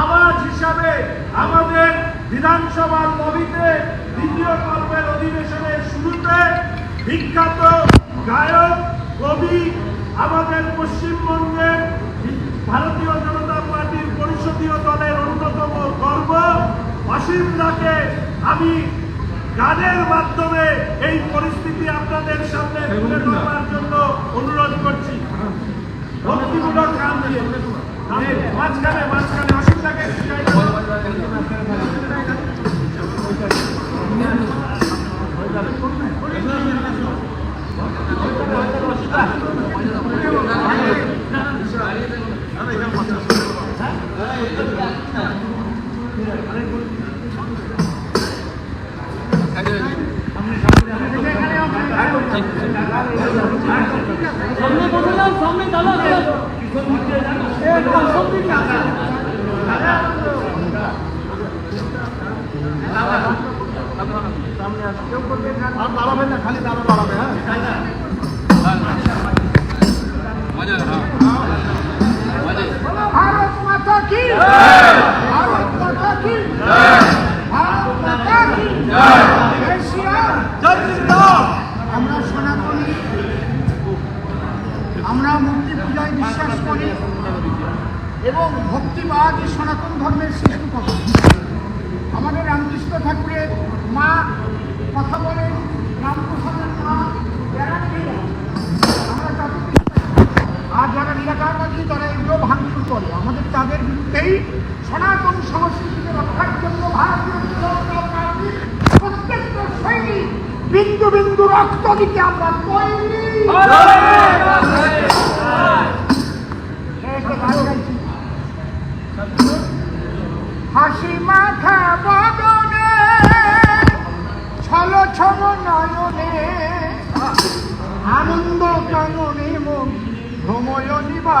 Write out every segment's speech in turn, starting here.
আওয়াজ হিসাবে আমাদের বিধানসভার লবিতে দ্বিতীয় পর্বের অধিবেশনের শুরুতে বিখ্যাত গায়ক, কবি আমাদের পশ্চিমবঙ্গের ভারতীয় জনতা পার্টির পরিষদীয় দলের অন্যতম গর্ব অসীম দাকে আমি গানের মাধ্যমে এই পরিস্থিতি আপনাদের সামনে তুলে ধরবার জন্য অনুরোধ করছি। ভক্তিমূলক এই মাঝখানে মাঝখানে অসীম দাকে একটু সামনে বসে যান সামনে তাদের বিরুদ্ধেই সনাতন সংস্কৃতিকে রক্ষার জন্য ভারতীয় জনতা প্রত্যেকটা বিন্দু বিন্দু রক্ত দিতে আমরা। হাসি মাথা বদনে ছল ছল নয়নে, আনন্দ কাননে মন ভ্রময় নিবা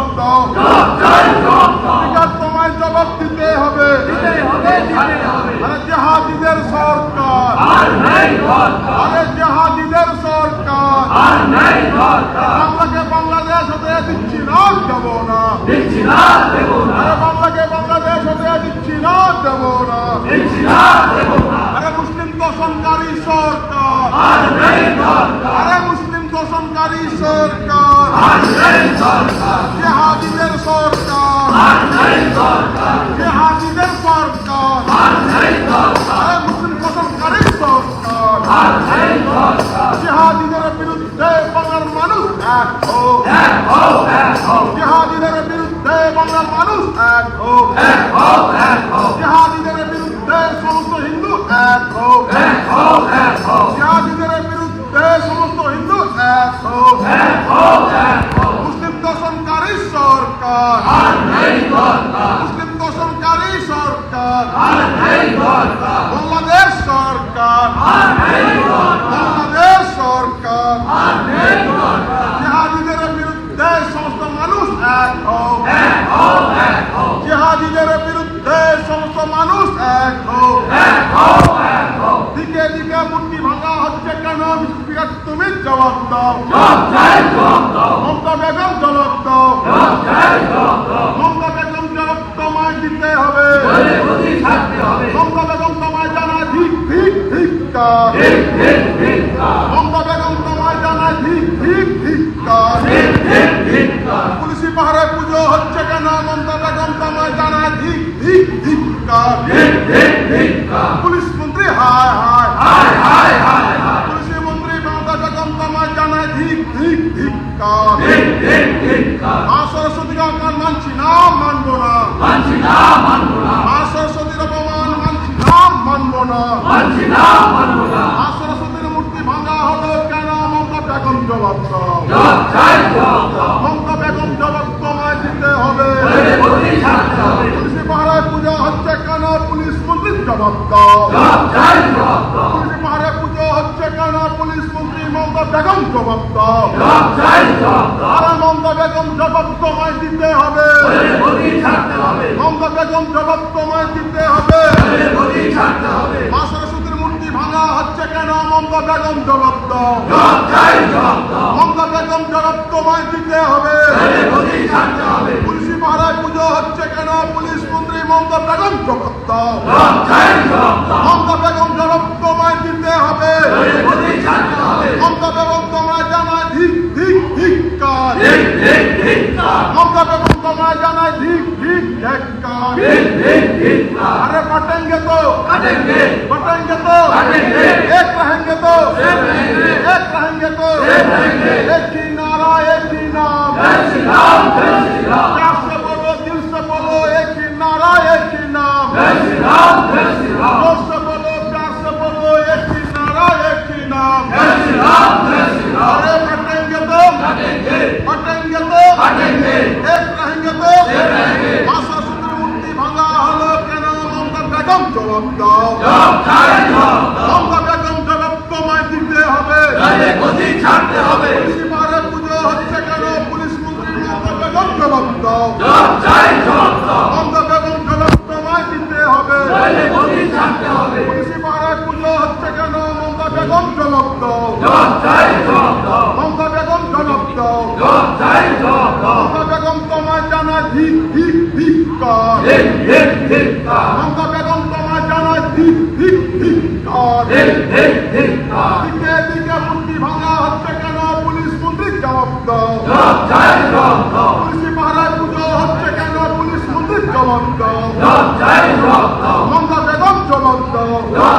জবাব দাও তোমায় জবাব দিতে হবে। আরে জাহাদিদের সরকার। আরে জাহাদিদের সরকার। বাংলাকে বাংলাদেশ হতে দিচ্ছি না, দেব না। আরে বাংলাকে বাংলাদেশ হতে দিচ্ছি না, দেব না। আরে মুসলিম দোষণকারী সরকার। আরে মুসলিম দোষণকারী সরকার। জেহাদিদের জেহাদিদের বিরুদ্ধে বাংলার মানুষ এক হোক জেহাদিদের বিরুদ্ধে বাংলার মানুষ এক হোক। জেহাদিদের মমতা বেগম দাও মমতা বেগম জবাব তোমায় দিতে হবে। মমতা বেগম তোমায় জানা ঠিক ঠিক ঠিক সরস্বতীর মূর্তি ভাঙা হলো কেন? মমতা বেগম জবাব মমতা বেগম জবাব তোমায় দিতে হবে। পুলিশি পাহাড়ায় পূজা হচ্ছে কেন? পুলিশ মন্ত্রী জবাব পুলিশি পুজো হচ্ছে কেন? পুলিশ মন্ত্রী মমতা বেগম জবাব আরে মমতা বেগম জবাব তোমায় দিতে হবে। মমতা বেগম জবাব তোমায় দিতে হবে। মা হচ্ছে কেন মমতা বেগম জবাব্দ মমতা বেগম জবাব তোমায় দিতে হবে। পুলিশি পাহারায় পুজো হচ্ছে কেন পুলিশ মন্ত্রী মমতা বেগম জবাব্দ মমতা বেগম জবাব তোমায় দিতে হবে। মমতা বেগম তোমায় জানায় ধিক ধিক ধিক্কার মমতা বেগম তোমায় জানায় ধিক ধিক ধিক্কার আরে কাটেঙ্গে তো। কাটেঙ্গে। बटेंगे तो एक रहेंगे तो एक रहेंगे तो एक ही नारा एक ही नाम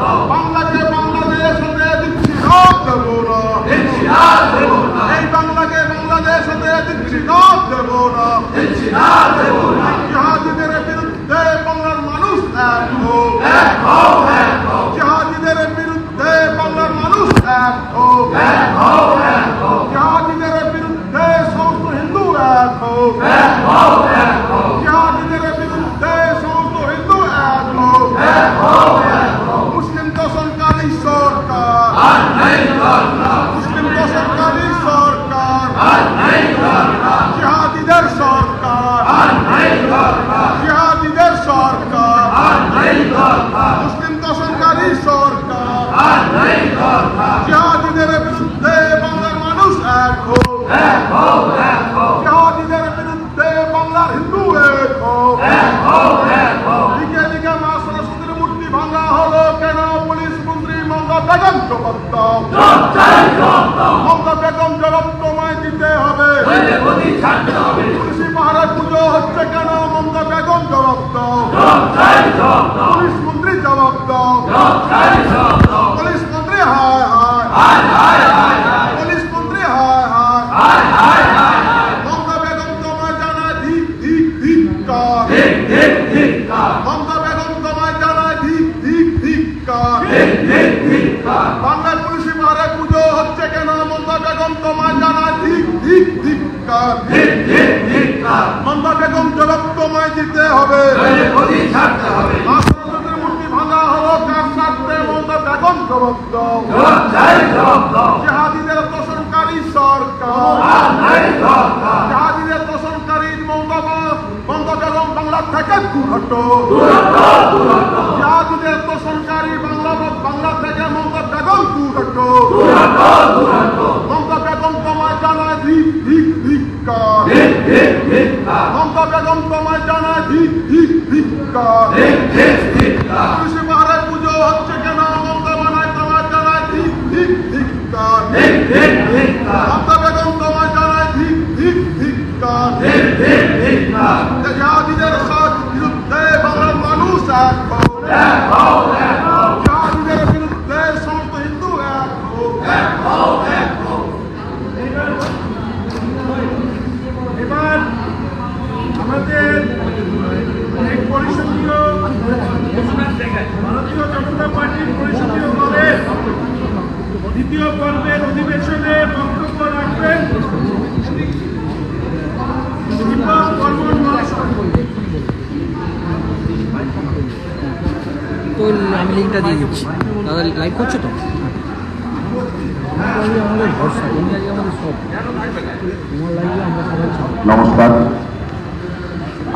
দাও বাংলাকে বাংলাদেশ হতে দিচ্ছি না দেব না এই বাংলাকে বাংলাদেশ হতে দিচ্ছি না দেব না জিহাদিদের বিরুদ্ধে বাংলার মানুষ এক হোক জিহাদিদের বিরুদ্ধে বাংলার মানুষ এক হোক জিহাদিদের বিরুদ্ধে সমস্ত হিন্দু এক হোক জিহাদিদের বিরুদ্ধে সমস্ত হিন্দু এক হোক মুসলিম দশনকারী সরকার মুসলিম দশনকারী সরকার জিহাদিদের সরকার জিহাদিদের সরকার মুসলিম দশনকারী সরকার জিহাদিদের বিরুদ্ধে বাংলার মানুষ এক হোক। জিহাদিদের বিরুদ্ধে বাংলার হিন্দু এক হোক। দিকে দিকে মা সরস্বতীর মূর্তি ভাঙা হলো কেন? পুলিশ মন্ত্রী মমতা বেগম জবাব মমতা বেগম জবাব তোমায় দিতে হবে মূর্তি ভাঙা হলো কার স্বার্থে মমতা বেগম জবাব দাও জাহাদিদের তোষণকারী সরকার জাহাদিদের তোষণকারী মমতা মমতা বেগম বাংলা থেকে দূর হটো জাহাদিদের তোষণকারী বাংলা বাংলা থেকে মমতা বেগম দূর হটো মমতা বেগম তোমায় জানায় ধিক্কার মমতা বেগম তোমায় জানায় ধিক ধিক ধিক্কার পুলিশি পাহাড়ে পুজো হচ্ছে কেন মমতা বানায় তোমায় জানায় ধিক ধিক ধিক্কার মমতা বেগম তোমায় জানায় ধিক ধিক ধিক্কার জাহাদিদের সাথ বিরুদ্ধে বাংলার মানুষ এক হোক জাহাদিদের বিরুদ্ধে সমস্ত হিন্দু এক হোক এবার আমাদের এক পরিষদীয় ভারতীয় জনতা পার্টির পরিষদীয় দলের দ্বিতীয় পর্বের অধিবেশনে বক্তব্য রাখবেন দীপক বর্মন তো আমি লিঙ্কটা দিয়ে দিচ্ছি। দাদা লাইভ করছ তো? নমস্কার।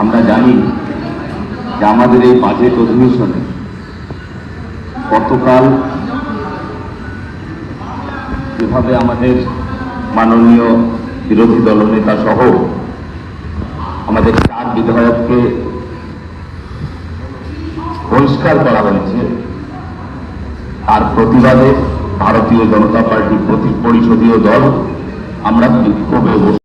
আমরা জানি যে আমাদের এই বাজেট অধিবেশনে গতকাল যেভাবে আমাদের মাননীয় বিরোধী দলনেতা সহ আমাদের চার বিধায়ককে বহিষ্কার করা হয়েছে, তার প্রতিবাদে ভারতীয় জনতা পার্টি প্রতি পরিষদীয় দল আমরা বিক্ষোভে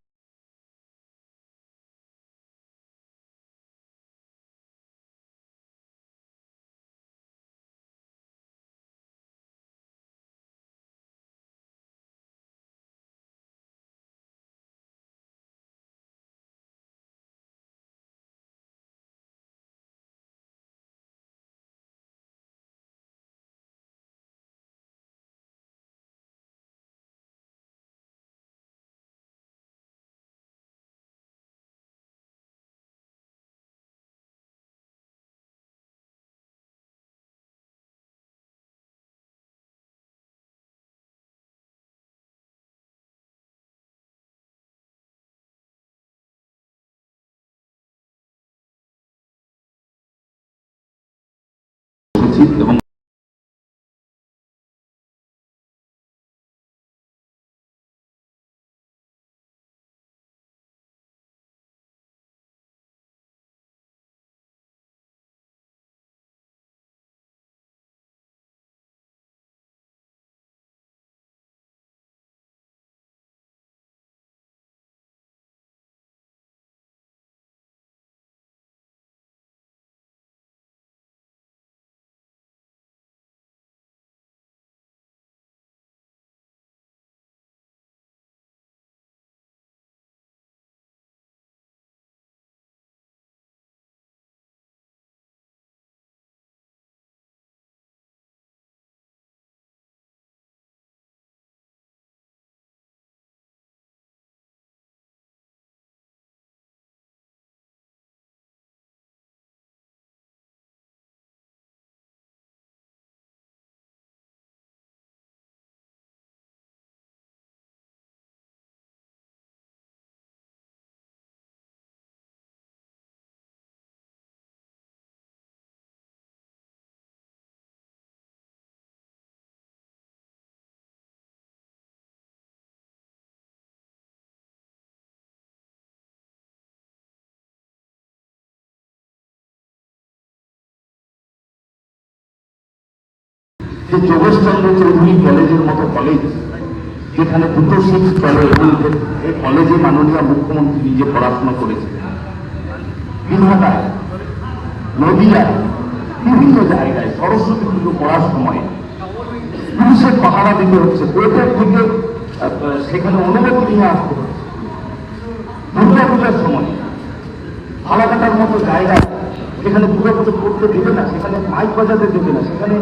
the যে যোগেশচন্দ্র চৌধুরী কলেজের মতো কলেজ যেখানে দুটো সিট চলে এবং এই কলেজে মাননীয় মুখ্যমন্ত্রী নিজে পড়াশোনা করেছিলেন বিধাতায়, নদীয়ায়, বিভিন্ন জায়গায় সরস্বতী পুজো পড়ার সময় পুলিশের পাহারা দিতে হচ্ছে কোর্টের থেকে সেখানে অনুমতি নিয়ে আসতে হচ্ছে। দুর্গা পূজার সময় ফালাকাটার মতো জায়গায় যেখানে দুর্গা পুজো করতে দেবে না, সেখানে মাইক বাজাতে দেবে না, সেখানে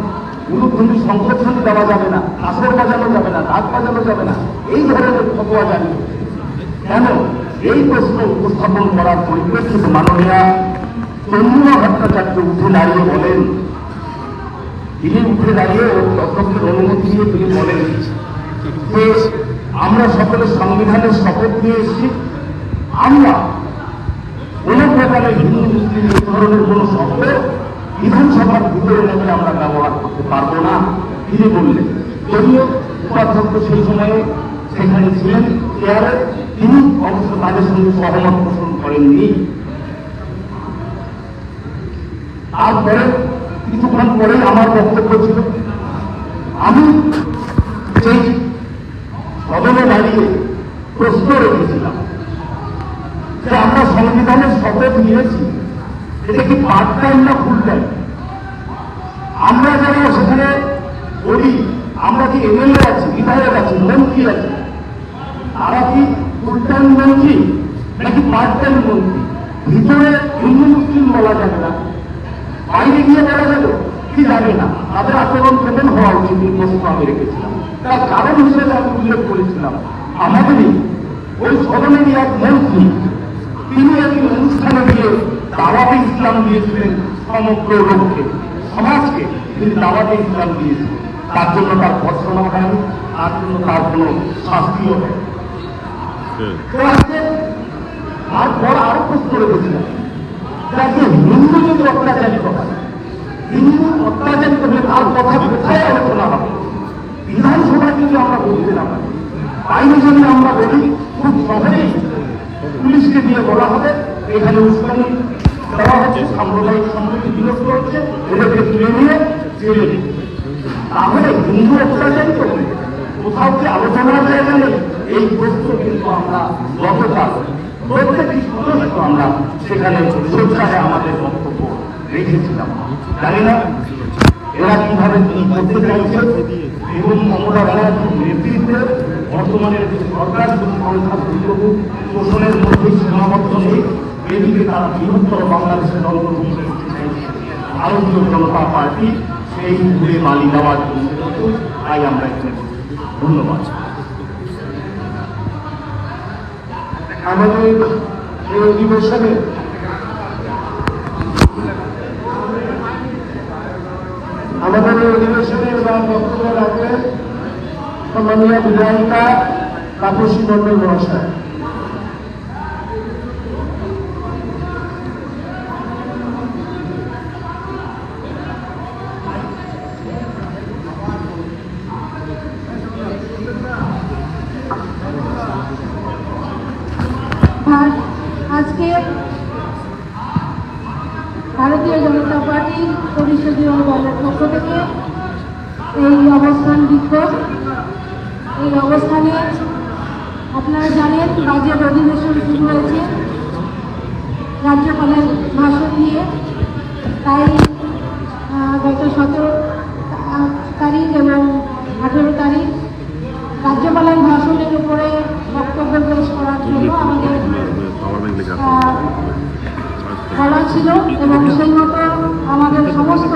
উলুধ্বনি সংকোচন দেওয়া যাবে না, আসর বাজানো যাবে না ডাক বাজানো যাবে না, এই ধরনের জারি হচ্ছে। কেন এই প্রশ্ন উপস্থাপন করার পরিপ্রেক্ষিতে মাননীয়া তন্ময় ভট্টাচার্য উঠে দাঁড়িয়ে বলেন, তিনি উঠে দাঁড়িয়ে অধ্যক্ষের অনুমতি নিয়ে তিনি বলেন যে আমরা সকলে সংবিধানের শপথ নিয়ে এসেছি আমরা কোন প্রকারে হিন্দু, মুসলিম এই ধরনের কোন শব্দ বিধানসভার ভিতরে নেমে আমরা ব্যবহার করতে পারব না। তিনি বললেন, যদিও উপাধ্যক্ষ সেই সময়ে সেখানে ছিলেন চেয়ারে তিনি অবশ্য তাদের সঙ্গে সহমত পোষণ করেননি। তারপরে কিছুক্ষণ পরে আমার বক্তব্য ছিল, আমি সেই সদনে দাঁড়িয়ে প্রশ্ন রেখেছিলাম। যে আমরা সংবিধানের শপথ নিয়েছি, এটা কি পার্ট টাইম না ফুল টাইম আমরা যারা সেখানে বলি, আমরা কি এমএলএ আছি বিধায়ক আছি মন্ত্রী আছি? তারা কি ফুল টাইম মন্ত্রী নাকি পার্ট টাইম মন্ত্রী ভিতরে হিন্দু, মুসলিম বলা যাবে না। বাইরে গিয়ে বলা যাবে, কি যাবে না? তাদের আচরণ কেমন হওয়া উচিত এই প্রশ্ন আমি রেখেছিলাম। তার কারণ হিসেবে আমি উল্লেখ করেছিলাম। আমাদেরই ওই সদনেরই এক মন্ত্রী তিনি একটি অনুষ্ঠানে গিয়ে দাওয়াতে ইসলাম দিয়েছিলেন সমগ্র লোককে। সমাজকে তিনি দাওয়াতে ইসলাম দিয়েছিলেন। তার জন্য তার ভর্সনা হয়নি, তার জন্য তার কোনো শাস্তিও হয় তো আজকে তারপর আরও প্রশ্ন রেখেছিলাম। যাকে হিন্দু যদি অত্যাচারিত হয় হিন্দু অত্যাচারিত হলে তার কথা কোথায় আলোচনা হবে? বিধানসভায় যদি আমরা বলতে না পারি বাইরে যদি আমরা বলি খুব সহজেই পুলিশকে দিয়ে বলা হবে, এখানে উস্কানি দেওয়া হচ্ছে, সাম্প্রদায়িক সম্প্রীতি বিনষ্ট হচ্ছে এদেরকে তুলে নিয়ে জেলে। তাহলে হিন্দু অত্যাচারিত কোথাও কি আলোচনার জায়গা নেই এই প্রশ্ন কিন্তু আমরা গতকাল প্রত্যেকটি সদস্য আমরা সেখানে সোচ্চারে আমাদের বক্তব্য রেখেছিলাম। জানি না এরা কীভাবে করতে চাইছে, এবং মমতা ব্যানার্জির নেতৃত্বে বর্তমানে যে সরকার সংখ্যা শোষণের মধ্যে সীমাবদ্ধ নেই এদিকে তারা বৃহত্তর বাংলাদেশের অন্তর্ভুক্ত ভারতীয় জনতা পার্টি সেই ঘুরে বালি দেওয়ার জন্য তাই আমরা এখানে ধন্যবাদ। আমাদের এই অধিবেশনে আমাদের এই অধিবেশনে এবার বক্তব্য রাখবেন সম্মানীয় বিধায়িকা তাপসী মন্ডল মহাশয় আজকে ভারতীয় জনতা পার্টি পরিষদীয় দলের পক্ষ থেকে এই অবস্থান বিক্ষোভ এই অবস্থানে আপনারা জানেন বাজেট অধিবেশন শুরু হয়েছে রাজ্যপালের ভাষণ দিয়ে তাই আহ, গত সতেরো তারিখ এবং আঠেরো তারিখ রাজ্যপালের ভাষণের উপরে বক্তব্য পেশ করার জন্য আমাদের আহ, বলা ছিল এবং সেই মতো আমাদের সমস্ত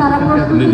তারা প্রস্তুতি